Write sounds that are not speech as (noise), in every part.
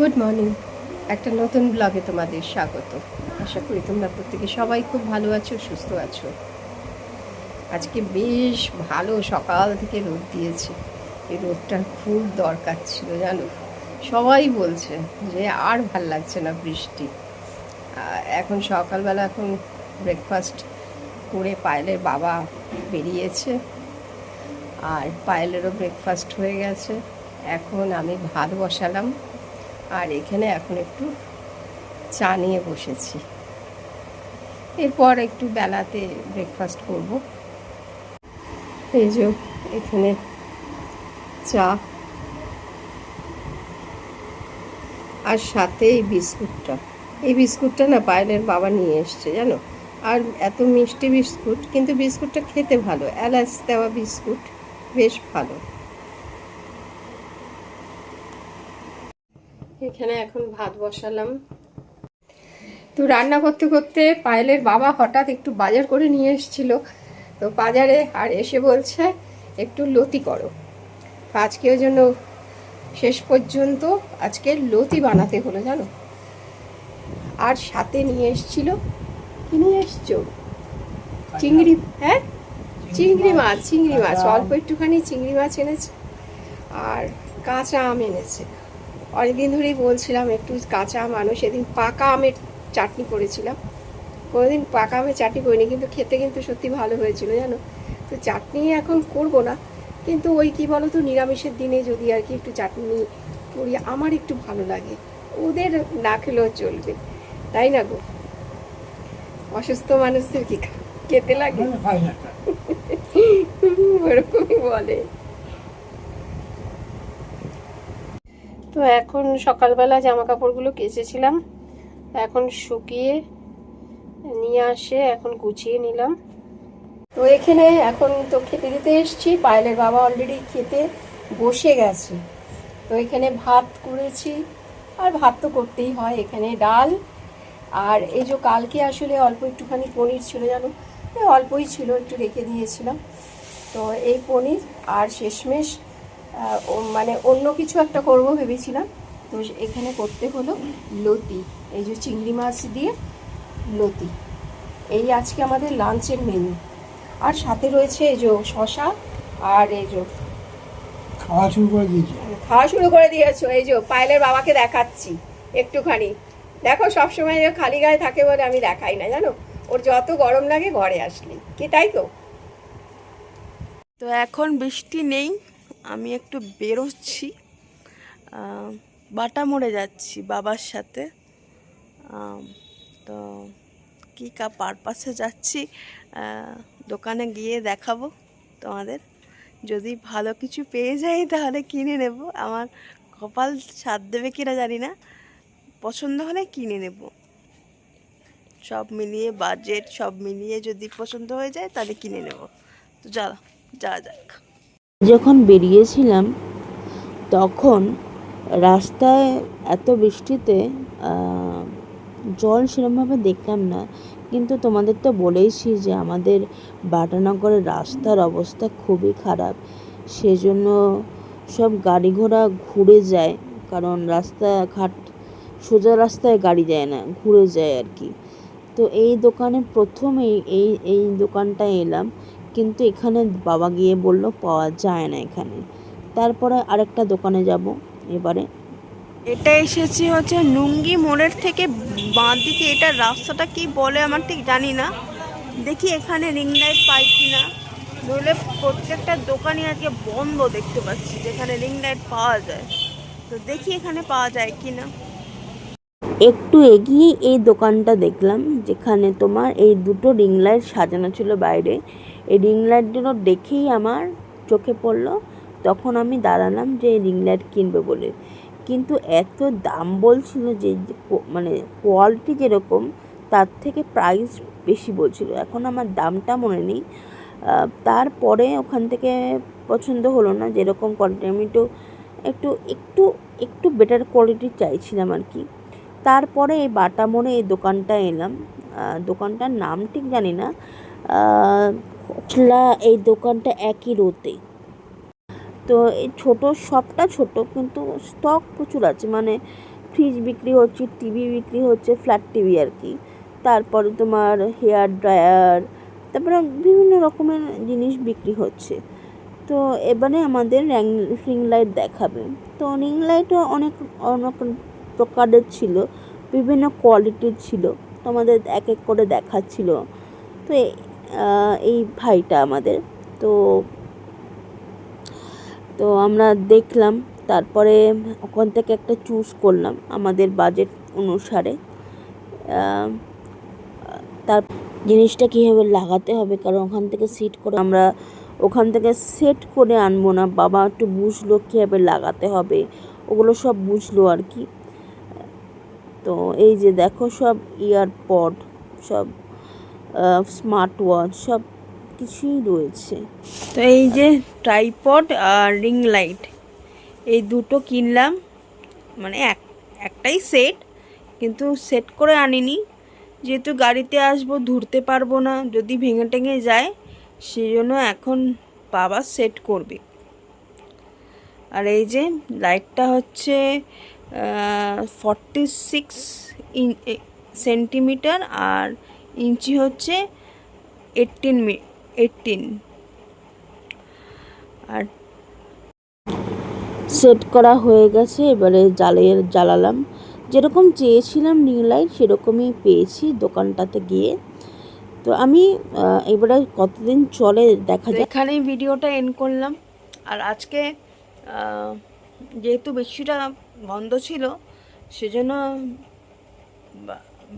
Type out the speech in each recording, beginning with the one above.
Good morning একটা নতুন ব্লগে তোমাদের স্বাগত। আশা করি তোমরা প্রত্যেকে সবাই খুব ভালো আছো, সুস্থ আছো। আজকে বেশ ভালো সকাল থেকে রোদ দিয়েছে। এই রোদটার খুব দরকার ছিল, জানো? সবাই বলছে যে আর ভালো লাগছে না বৃষ্টি। এখন সকালবেলা এখন ব্রেকফাস্ট করে পায়েলের বাবা বেরিয়েছে। আর পায়েলেরও ব্রেকফাস্ট হয়ে গেছে। এখন আমি ভাত বসালাম। আর এখানে এখন একটু চা নিয়ে বসেছি। এরপর একটু বেলাতে ব্রেকফাস্ট করব। এই যে এখানে চা। আর সাথে এই বিস্কুটটা। এই বিস্কুটটা না পায়েলের বাবা নিয়ে এসছে, জানো? আর এত মিষ্টি বিস্কুট, কিন্তু বিস্কুটটা খেতে ভালো। এলাচ দেওয়া বিস্কুট বেশ ভালো। এখানে এখন ভাত বসালাম। তো রান্না করতে করতে পায়েলের বাবা হঠাৎ একটু বাজার করে নিয়ে এসেছিল। তো বাজারে আর এসে বলছে একটু লতি করো। আজকে ওই জন্য শেষ পর্যন্ত আজকে লতি বানাতে হলো জানো? আর সাথে নিয়ে এসছিল কি নিয়ে এসছো? চিংড়ি হ্যাঁ? চিংড়ি মাছ চিংড়ি মাছ। অল্প একটুখানি চিংড়ি মাছ এনেছে আর কাঁচা আম এনেছে। অনেকদিন ধরেই বলছিলাম একটু কাঁচা আম আনো। সেদিন পাকা আমের চাটনি করেছিলাম। কোনোদিন পাকা আমের চাটনি করিনি কিন্তু খেতে কিন্তু সত্যি ভালো হয়েছিল জানো? তো চাটনি এখন করব না কিন্তু ওই কি বলো তো নিরামিষের দিনে যদি আর কি একটু চাটনি করি আমার একটু ভালো লাগে। ওদের না খেলেও চলবে তাই না গো? অসুস্থ মানুষদের কি খেতে লাগে? (laughs) ওরকমই বলে। তো এখন সকালবেলা জামা কাপড়গুলো কেচেছিলাম। এখন শুকিয়ে নিয়ে আসে, এখন গুছিয়ে নিলাম। তো এখানে এখন তো খেতে দিতে এসছি, পায়েলের বাবা অলরেডি খেতে বসে গেছে। তো এখানে ভাত করেছি, আর ভাত তো করতেই হয় এখানে ডাল। আর এই যে কালকে আসলে অল্প একটুখানি পনির ছিল জানো? অল্পই ছিল, একটু রেখে দিয়েছিলাম। তো এই পনির আর শেষমেশ মানে অন্য কিছু একটা করব ভেবেছিলাম। তো এখানে করতে হলো লতি এই যে চিংড়ি মাছ দিয়ে লতি। এই আজকে আমাদের লাঞ্চের মেনু আর সাথে রয়েছে এই যে শশা আর এই যে খাওয়া শুরু করে দিয়েছি। খাওয়া শুরু করে দিয়েছ এই যে পায়েলের বাবাকে দেখাচ্ছি একটুখানি। দেখো সবসময় যে খালি গায়ে থাকে বলে আমি দেখাই না জানো? ওর যত গরম লাগে ঘরে আসলি। কি তাই তো? তো এখন বৃষ্টি নেই আমি একটু বেরোচ্ছি। বাটা মোড়ে যাচ্ছি বাবার সাথে। তো কী কা পারপাসে যাচ্ছি দোকানে গিয়ে দেখাবো তোমাদের। যদি ভালো কিছু পেয়ে যাই তাহলে কিনে নেব। আমার কপাল সাথ দেবে কিনা জানি না। পছন্দ হলে কিনে নেব। সব মিলিয়ে বাজেট সব মিলিয়ে যদি পছন্দ হয়ে যায় তাহলে কিনে নেব। তো যা যা যাক। যখন বেরিয়েছিলাম, তখন রাস্তায় এত বৃষ্টিতে জল সেরকমভাবে দেখলাম না। কিন্তু তোমাদের তো বলেইছি যে আমাদের বাটানগরের রাস্তার অবস্থা খুবই খারাপ। সেজন্য সব গাড়ি ঘোড়া ঘুরে যায়, কারণ রাস্তাঘাট সোজা রাস্তায় গাড়ি যায় না, ঘুরে যায় আর কি। তো এই দোকানে প্রথমেই এই এই দোকানটায় এলাম। কিন্তু এখানে বাবা গিয়ে বলল পাওয়া যায় না এখানে। তারপরে আরেকটা দোকানে যাব এবারে। এটা এসেছি হচ্ছে নুঙ্গি মোড়ের থেকে বাঁ দিকে এটা রাস্তাটা কি বলে আমার ঠিক জানি না। দেখি এখানে রিং লাইট পাই কি না নইলে প্রত্যেকটা দোকানই আজকে বন্ধ দেখতে পাচ্ছি যেখানে রিং লাইট পাওয়া যায়। তো দেখি এখানে পাওয়া যায় কি না একটু এগিয়ে এই দোকানটা দেখলাম যেখানে তোমার এই দুটো রিং লাইট সাজানো ছিল বাইরে। এই রিং লাইটগুলো দেখেই আমার চোখে পড়ল। তখন আমি দাঁড়ালাম যে রিং লাইট কিনবে বলে। কিন্তু এত দাম বলছিল যে মানে কোয়ালিটি যেরকম, তার থেকে প্রাইস বেশি বলছিল। এখন আমার দামটা মনে নেই। তারপরে ওখান থেকে পছন্দ হলো না। যেরকম কোয়ালিটি আমি একটু একটু একটু একটু বেটার কোয়ালিটির চাইছিলাম আর কি। তারপরে এই বাটা মোড়ে এই দোকানটা এলাম। দোকানটার নাম ঠিক জানি না। আহ, এই দোকানটা একই রোতে তো এই ছোটো সবটা ছোট কিন্তু স্টক প্রচুর আছে। মানে ফ্রিজ বিক্রি হচ্ছে টিভি বিক্রি হচ্ছে ফ্ল্যাট টিভি আর কি। তারপরে তোমার হেয়ার ড্রায়ার তারপরে বিভিন্ন রকমের জিনিস বিক্রি হচ্ছে। তো এবারে আমাদের র্যাং রিং লাইট দেখাবে। তো রিং লাইটও অনেক অনেক প্রকারের ছিল বিভিন্ন কোয়ালিটির ছিল। তো আমাদের এক এক করে দেখাচ্ছিল। তো এই ভাইটা আমাদের। তো তো আমরা দেখলাম, তারপরে ওখান থেকে একটা চুজ করলাম আমাদের বাজেট অনুসারে। তার জিনিসটা কীভাবে লাগাতে হবে, কারণ ওখান থেকে সিট করে আমরা ওখান থেকে সেট করে আনব না, বাবা একটু বুঝলো কীভাবে লাগাতে হবে, ওগুলো সব বুঝলো আর কি। তো এই যে দেখো সব ইয়ারপড সব স্মার্ট ওয়াচ সব কিছুই রয়েছে। তো এই যে ট্রাইপড আর রিং লাইট এই দুটো কিনলাম মানে এক, একটাই সেট কিন্তু সেট করে আনিনি। যেহেতু গাড়িতে আসব, ধরতে পারব না, যদি ভেঙে টেঙে যায় সেই জন্য এখন বাবা সেট করবে। আর এই যে লাইটটা হচ্ছে ফর্টি সিক্স সেন্টিমিটার আর ইঞ্চি হচ্ছে এইটিন এইটিন আর সেট করা হয়ে গেছে, এবারে জ্বালিয়ে জ্বালালাম। যেরকম চেয়েছিলাম নিউ লাইট সেরকমই পেয়েছি দোকানটাতে গিয়ে। তো আমি এবারে কতদিন চলে দেখা যাক। এখানেই ভিডিওটা এন্ড করলাম। আর আজকে যেহেতু বৃষ্টিটা বন্ধ ছিল, সেজন্য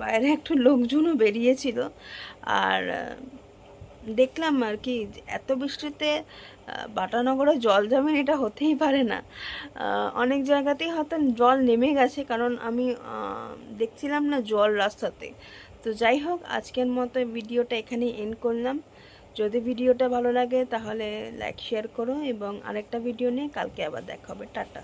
বাইরে একটু লোকজনও বেরিয়েছিল। আর দেখলাম আর কি এত বৃষ্টিতে বাটানগরে জল জমে এটা হতেই পারে না। অনেক জায়গাতেই হয়তো জল নেমে গেছে কারণ আমি দেখছিলাম না জল রাস্তাতে। তো যাই হোক, আজকের মতো ভিডিওটা এখানেই এন্ড করলাম। যদি ভিডিওটা ভালো লাগে তাহলে লাইক শেয়ার করো এবং আরেকটা ভিডিও নিয়ে কালকে আবার দেখা হবে। টাটা।